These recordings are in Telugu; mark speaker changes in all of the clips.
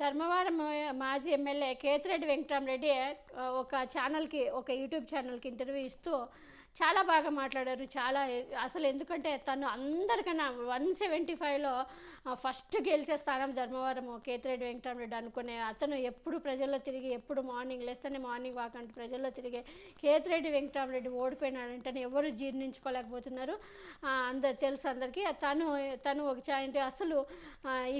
Speaker 1: ధర్మవరం మాజీ ఎమ్మెల్యే కేతిరెడ్డి వెంకటరామరెడ్డి ఒక ఛానల్కి ఒక యూట్యూబ్ ఛానల్కి ఇంటర్వ్యూ ఇస్తూ చాలా బాగా మాట్లాడారు. చాలా అసలు ఎందుకంటే తను అందరికన్నా వన్ సెవెంటీ ఫైవ్లో ఫస్ట్ గెలిచే స్థానం ధర్మవరం కేతిరెడ్డి వెంకటరెడ్డి అనుకునే అతను ఎప్పుడు ప్రజల్లో తిరిగి ఎప్పుడు మార్నింగ్ లేస్తేనే మార్నింగ్ వాక్ అంటే ప్రజల్లో తిరిగే కేతిరెడ్డి వెంకటరామరెడ్డి ఓడిపోయినాడంటే ఎవరు జీర్ణించుకోలేకపోతున్నారు. అందరు తెలుసు అందరికీ. తను తను ఒక అంటే అసలు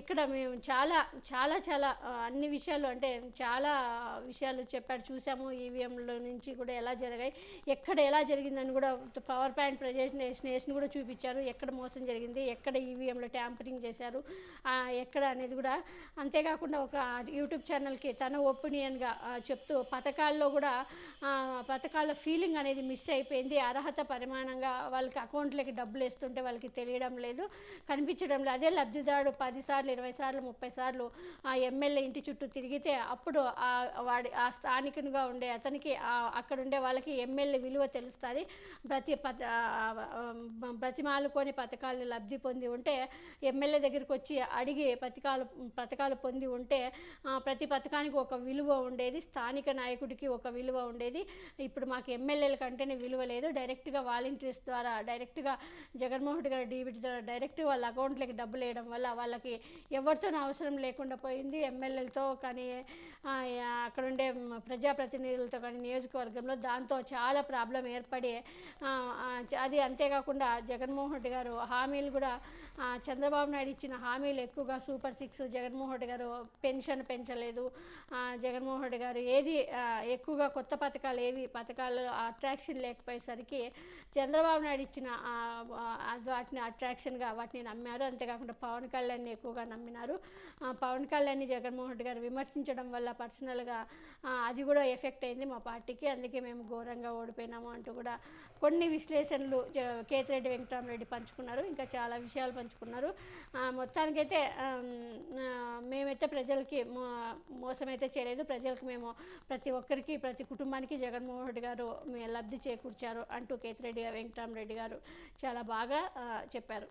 Speaker 1: ఇక్కడ మేము చాలా చాలా చాలా అన్ని విషయాలు అంటే చాలా విషయాలు చెప్పాడు. చూసాము ఈవీఎంల నుంచి కూడా ఎలా జరిగాయి ఎక్కడ ఎలా జరిగిందని కూడా పవర్ పాయింట్ ప్రజెంటేషన్ కూడా చూపించారు. ఎక్కడ మోసం జరిగింది ఎక్కడ ఈవీఎంలో ట్యాంపరింగ్ చేశారు ఎక్కడ అనేది కూడా అంతేకాకుండా ఒక యూట్యూబ్ ఛానల్కి తన ఒపీనియన్గా చెప్తూ పథకాల్లో కూడా పథకాల ఫీలింగ్ అనేది మిస్ అయిపోయింది. అర్హత పరిమాణంగా వాళ్ళకి అకౌంట్లకి డబ్బులు వేస్తుంటే వాళ్ళకి తెలియడం లేదు కనిపించడం లేదు. అదే లబ్ధిదారుడు పది సార్లు ఇరవై సార్లు ముప్పై సార్లు ఆ ఎమ్మెల్యే ఇంటి చుట్టూ తిరిగితే అప్పుడు వాడి ఆ స్థానికునిగా ఉండే అతనికి అక్కడ ఉండే వాళ్ళకి ఎమ్మెల్యే విలువ తెలుస్తుంది. ప్రతి పథ బ్రతిమాలుకొని పథకాలు లబ్ధి పొంది ఉంటే ఎమ్మెల్యే దగ్గరికి వచ్చి అడిగి పథకాలు పథకాలు పొంది ఉంటే ప్రతి పథకానికి ఒక విలువ ఉండేది. స్థానిక నాయకుడికి ఒక విలువ ఉండేది. ఇప్పుడు మాకు ఎమ్మెల్యేల కంటేనే విలువ లేదు. డైరెక్ట్గా వాలంటీర్స్ ద్వారా డైరెక్ట్గా జగన్మోహన్ రెడ్డి గారి డీబీటీ ద్వారా డైరెక్ట్ వాళ్ళ అకౌంట్లకి డబ్బులు వేయడం వల్ల వాళ్ళకి ఎవరితోనూ అవసరం లేకుండా పోయింది. ఎమ్మెల్యేలతో కానీ అక్కడుండే అక్కడ ఉండే ప్రజాప్రతినిధులతో కానీ నియోజకవర్గంలో దాంతో చాలా ప్రాబ్లం ఏర్పడి అది అంతేకాకుండా జగన్మోహన్ రెడ్డి గారు హామీలు కూడా చంద్రబాబు నాయుడు ఇచ్చిన హామీలు ఎక్కువగా సూపర్ సిక్స్ జగన్మోహన్ రెడ్డి గారు పెన్షన్ పెంచలేదు. జగన్మోహన్ రెడ్డి గారు ఏది ఎక్కువగా కొత్త పథకాలు ఏవి పథకాలు అట్రాక్షన్ లేకపోయేసరికి చంద్రబాబు నాయుడు ఇచ్చిన వాటిని అట్రాక్షన్గా వాటిని నమ్మారు. అంతేకాకుండా పవన్ కళ్యాణ్ని ఎక్కువగా నమ్మినారు. పవన్ కళ్యాణ్ని జగన్మోహన్ రెడ్డి గారు విమర్శించడం వల్ల పర్సనల్గా అది కూడా ఎఫెక్ట్ అయింది మా పార్టీకి. అందుకే మేము ఘోరంగా ఓడిపోయినాము అంటూ కూడా కొన్ని విశ్లేషణలు కేతిరెడ్డి వెంకటరామరెడ్డి పంచుకున్నారు. ఇంకా చాలా విషయాలు పంచుకున్నారు. మొత్తానికైతే మేమైతే ప్రజలకి మోసం మోసమైతే చేయలేదు. ప్రజలకు మేము ప్రతి ఒక్కరికి ప్రతి కుటుంబానికి జగన్మోహన్ రెడ్డి గారు మేము లబ్ధి చేకూర్చారు అంటూ కేతిరెడ్డి వెంకటరామరెడ్డి గారు చాలా బాగా చెప్పారు.